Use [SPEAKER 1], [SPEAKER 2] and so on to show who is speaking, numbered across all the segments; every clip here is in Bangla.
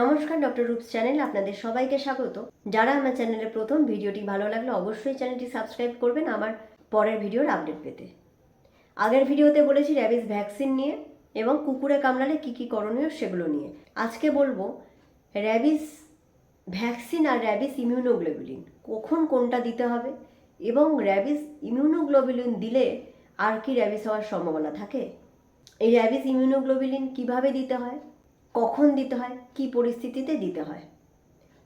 [SPEAKER 1] নমস্কার, ডক্টর রূপস চ্যানেল আপনাদের সবাইকে স্বাগত। যারা আমার চ্যানেলে প্রথম, ভিডিওটি ভালো লাগলে অবশ্যই চ্যানেলটি সাবস্ক্রাইব করবেন আমার পরের ভিডিওর আপডেট পেতে। আগের ভিডিওতে বলেছি র্যাবিস ভ্যাকসিন নিয়ে এবং কুকুরে কামড়ালে কী কী করণীয় সেগুলো নিয়ে। আজকে বলব র্যাবিস ভ্যাকসিন আর র্যাবিস ইমিউনোগ্লোবুলিন, কখন কোনটা দিতে হবে এবং র্যাবিস ইমিউনোগ্লোবুলিন দিলে আর কি র্যাবিস হওয়ার সম্ভাবনা থাকে? এই র্যাবিস ইমিউনোগ্লোবুলিন কীভাবে দিতে হয়? কখন দিতে হয়, কি পরিস্থিতিতে দিতে হয়।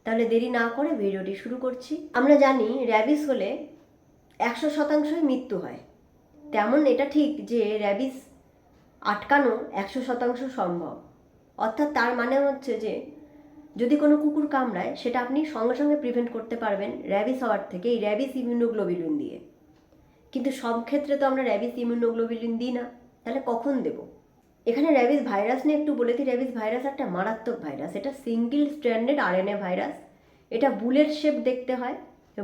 [SPEAKER 1] তাহলে দেরি না করে ভিডিওটি শুরু করছি। আমরা জানি র্যাবিস হলে একশো শতাংশই মৃত্যু হয়। তেমন এটা ঠিক যে র্যাবিস আটকানো একশো শতাংশ সম্ভব। অর্থাৎ তার মানে হচ্ছে যে, যদি কোনো কুকুর কামড়ায়, সেটা আপনি সঙ্গে সঙ্গে প্রিভেন্ট করতে পারবেন র্যাবিস হওয়ার থেকে এই র্যাবিস ইমিউনোগ্লোবিলিন দিয়ে। কিন্তু সব ক্ষেত্রে তো আমরা র্যাবিস ইমিউনোগ্লোবিলিন দিই না। তাহলে কখন দেবো? এখানে র্যাবিস ভাইরাস নিয়ে একটু বলে দিই র্যাবিস ভাইরাস একটা মারাত্মক ভাইরাস এটা সিঙ্গেল স্ট্র্যান্ডেড আরএনএ ভাইরাস এটা বুলেট শেপ দেখতে হয়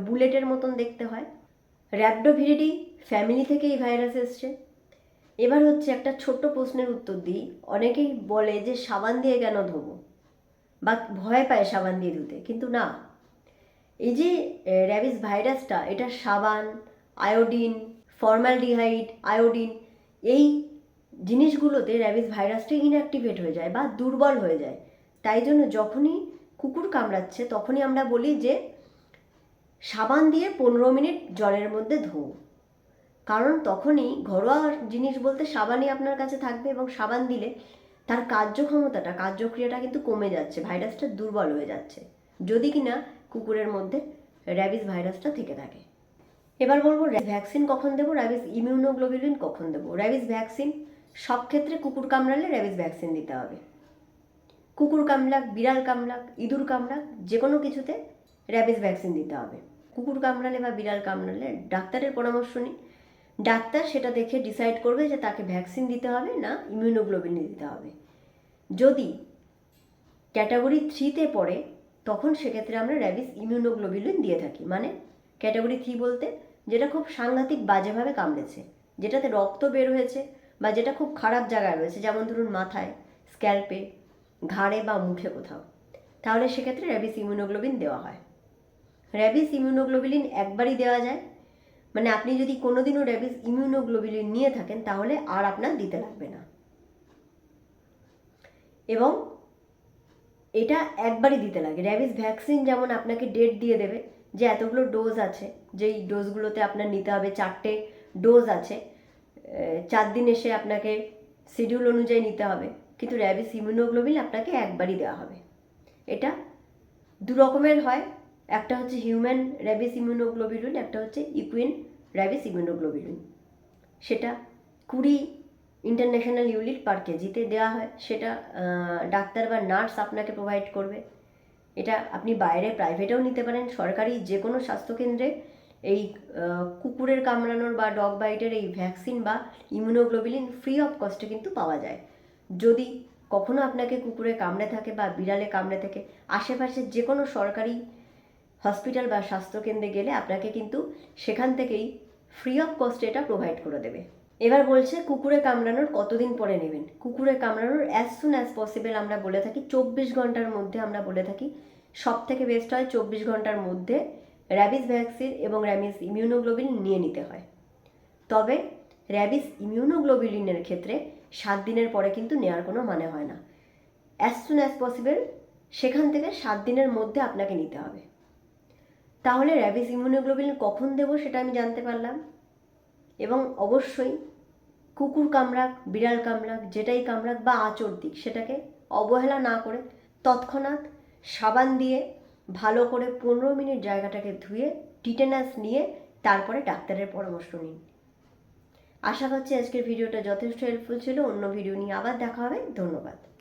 [SPEAKER 1] বুলেটের মতন দেখতে হয়। র্যাবডোভিরিডি ফ্যামিলি থেকে এই ভাইরাস এসছে। এবার হচ্ছে একটা ছোট্ট প্রশ্নের উত্তর দিই। অনেকেই বলে যে সাবান দিয়ে কেন ধোবো? বা ভয় পায় সাবান দিয়ে ধুতে, কিন্তু না। এই যে র্যাবিস ভাইরাসটা এটা সাবান আয়োডিন ফর্মালডিহাইড আয়োডিন এই জিনিসগুলোতে র্যাবিস ভাইরাসটি ইনঅ্যাক্টিভেট হয়ে যায় বা দুর্বল হয়ে যায়। তাই জন্য যখনই কুকুর কামড়াচ্ছে, তখনই আমরা বলি যে, সাবান দিয়ে পনেরো মিনিট জলের মধ্যে ধোও। কারণ তখনই ঘরোয়া জিনিস বলতে সাবানই আপনার কাছে থাকবে এবং সাবান দিলে তার কার্যক্ষমতাটা, কার্যক্রিয়াটা কিন্তু কমে যাচ্ছে ভাইরাসটা দুর্বল হয়ে যাচ্ছে। যদি কিনা কুকুরের মধ্যে র্যাবিস ভাইরাসটা থেকে থাকে। এবার বলব ভ্যাকসিন কখন দেবো? র্যাবিস ইমিউনোগ্লোবুলিন কখন দেবো? র্যাবিস ভ্যাকসিন সব ক্ষেত্রে কুকুর কামড়ালে র্যাবিস ভ্যাকসিন দিতে হবে। কুকুর কামড়াক, বিড়াল কামড়াক, ইঁদুর কামড়াক যে কোনো কিছুতে র্যাবিস ভ্যাকসিন দিতে হবে। কুকুর কামড়ালে বা বিড়াল কামড়ালে ডাক্তারের পরামর্শ নিই ডাক্তার সেটা দেখে ডিসাইড করবে যে তাকে ভ্যাকসিন দিতে হবে না ইমিউনোগ্লোবিন দিতে হবে। যদি ক্যাটাগরি থ্রিতে পড়ে, তখন সেক্ষেত্রে আমরা র্যাবিস ইমিউনোগ্লোবিলিন দিয়ে থাকি। মানে ক্যাটাগরি থ্রি বলতে যেটা খুব সাংঘাতিক বাজেভাবে কামড়েছে, যেটাতে রক্ত বের হয়েছে বা যেটা খুব খারাপ জায়গায় রয়েছে, যেমন ধরুন মাথায় স্ক্যাল্পে ঘাড়ে বা মুখে কোথাও, তাহলে সেক্ষেত্রে র্যাবিস ইমিউনোগ্লোবিন দেওয়া হয়। র্যাবিস ইমিউনোগ্লোবিলিন একবারই দেওয়া যায় মানে আপনি যদি কোনোদিনও র্যাবিস ইমিউনোগ্লোবিলিন নিয়ে থাকেন, তাহলে আর আপনার দিতে লাগবে না। এবং এটা একবারই দিতে লাগে। র্যাবিস ভ্যাকসিন যেমন আপনাকে ডেট দিয়ে দেবে যে এতগুলো ডোজ আছে, যেই ডোজগুলোতে আপনার নিতে হবে, চারটে ডোজ আছে চার দিন এসে আপনাকে শিডিউল অনুযায়ী নিতে হবে। কিন্তু র্যাবিস ইমিউনোগ্লোবিন আপনাকে একবারই দেওয়া হবে। এটা দু রকমের হয়। একটা হচ্ছে হিউম্যান র্যাবিস ইমিউনোগ্লোবিলিন একটা হচ্ছে ইকুইন র্যাবিস ইমিউনোগ্লোবিলিন সেটা কুড়ি ইন্টারন্যাশনাল ইউনিট পার কেজিতে দেওয়া হয়। সেটা ডাক্তার বা নার্স আপনাকে প্রোভাইড করবে। এটা আপনি বাইরে প্রাইভেটেও নিতে পারেন। সরকারি যে কোনো স্বাস্থ্যকেন্দ্রে এই কুকুরের কামড়ানোর বা ডগ বাইটের এই ভ্যাকসিন বা ইমিউনোগ্লোবিলিন ফ্রি অফ কস্টে কিন্তু পাওয়া যায়। যদি কখনো আপনাকে কুকুরে কামড়ে থাকে বা বিড়ালে কামড়ে থাকে আশেপাশে যে কোনো সরকারি হসপিটাল বা স্বাস্থ্যকেন্দ্রে গেলে আপনাকে কিন্তু সেখান থেকেই ফ্রি অফ কস্টে এটা প্রোভাইড করে দেবে। এবার বলছে, কুকুরে কামড়ানোর কতদিন পরে নেবেন? কুকুরে কামড়ানোর অ্যাজ সুন অ্যাজ পসিবল আমরা বলে থাকি, চব্বিশ ঘণ্টার মধ্যে আমরা বলে থাকি। সব থেকে বেস্ট হয় চব্বিশ ঘণ্টার মধ্যে র্যাবিস ভ্যাকসিন এবং র্যাবিস ইমিউনোগ্লোবিন নিয়ে নিতে হয়। তবে র্যাবিস ইমিউনোগ্লোবিলিনের ক্ষেত্রে সাত দিনের পরে কিন্তু নেওয়ার কোনো মানে হয় না। অ্যাজ সুন অ্যাজ পসিবল সেখান থেকে সাত দিনের মধ্যে আপনাকে নিতে হবে। তাহলে র্যাবিস ইমিউনোগ্লোবিলিন কখন দেবো সেটা আমি জানতে পারলাম। এবং অবশ্যই কুকুর কামড়াক, বিড়াল কামড়াক, যেটাই কামড়াক বা আচর দিক, সেটাকে অবহেলা না করে তৎক্ষণাৎ সাবান দিয়ে ভালো করে পনেরো মিনিট জায়গাটাকে ধুয়ে টিটেনাস নিয়ে তারপরে ডাক্তারের পরামর্শ নিন। আশা করছি আজকের ভিডিওটা যথেষ্ট হেল্পফুল ছিল। অন্য ভিডিও নিয়ে আবার দেখা হবে। ধন্যবাদ।